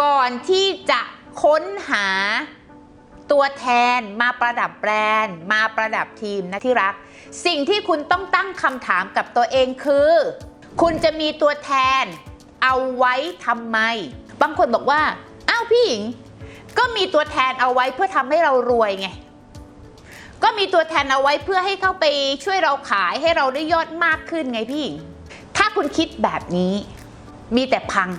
ก่อนที่จะค้นหาตัวแทนมาประดับแบรนด์ มาประดับทีมนะที่รัก สิ่งที่คุณต้องตั้งคำถามกับตัวเองคือ คุณจะมีตัวแทนเอาไว้ทำไม บางคนบอกว่า อ้าวพี่หญิง ก็มีตัวแทนเอาไว้เพื่อทำให้เรารวยไง ก็มีตัวแทนเอาไว้เพื่อให้เข้าไปช่วยเราขายให้เราได้ยอดมากขึ้นไงพี่หญิง ถ้าคุณคิดแบบนี้มีแต่พัง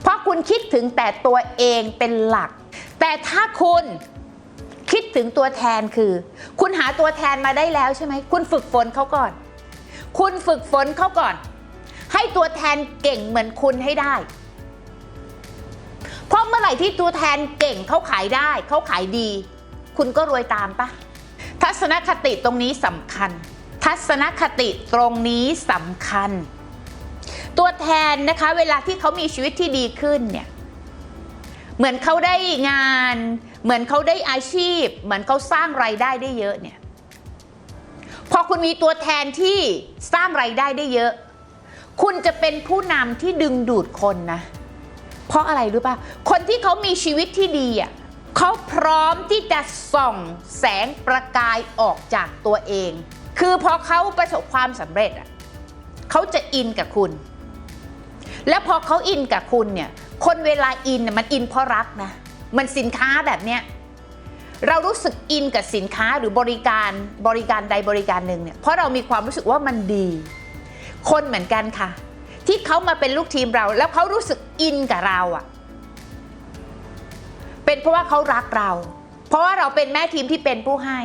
เพราะคุณคิดถึงแต่ตัวเองเป็นหลัก แต่ถ้าคุณคิดถึงตัวแทนคือ คุณหาตัวแทนมาได้แล้วใช่ไหมคุณฝึกฝนเขาก่อน คุณฝึกฝนเขาก่อน ให้ตัวแทนเก่งเหมือนคุณให้ได้ เพราะเมื่อไหร่ที่ตัวแทนเก่งเขาขายได้เขาขายดี คุณก็รวยตามปะทัศนคติตรงนี้สำคัญ ทัศนคติตรงนี้สำคัญ ตัวแทนนะคะ เวลาที่เขามีชีวิตที่ดีขึ้นเนี่ยเหมือนเขาได้งาน เหมือนเขาได้อาชีพ เหมือนเขาสร้างไรายได้ได้เยอะเนี่ยพอคุณมีตัวแทนที่สร้างไรายได้ได้เยอะ คุณจะเป็นผู้นำที่ดึงดูดคนนะ เพราะอะไรรู้ป่ะคนที่เขามีชีวิตที่ดีอะเขาพร้อมที่จะส่องแสงประกายออกจากตัวเอง คือพอเขาประสบความสำเร็จอะเขาจะอินกับคุณ แล้วพอเขาอินกับคุณเนี่ย คนเวลาอินน่ะมันอินเพราะรักนะ มันสินค้าแบบเนี้ย เรารู้สึกอินกับสินค้าหรือบริการบริการใดบริการหนึ่งเนี่ย เพราะเรามีความรู้สึกว่ามันดี คนเหมือนกันค่ะ ที่เขามาเป็นลูกทีมเรา แล้วเขารู้สึกอินกับเราอะ่ะ เป็นเพราะว่าเขารักเรา เพราะว่าเราเป็นแม่ทีมที่เป็นผู้ให้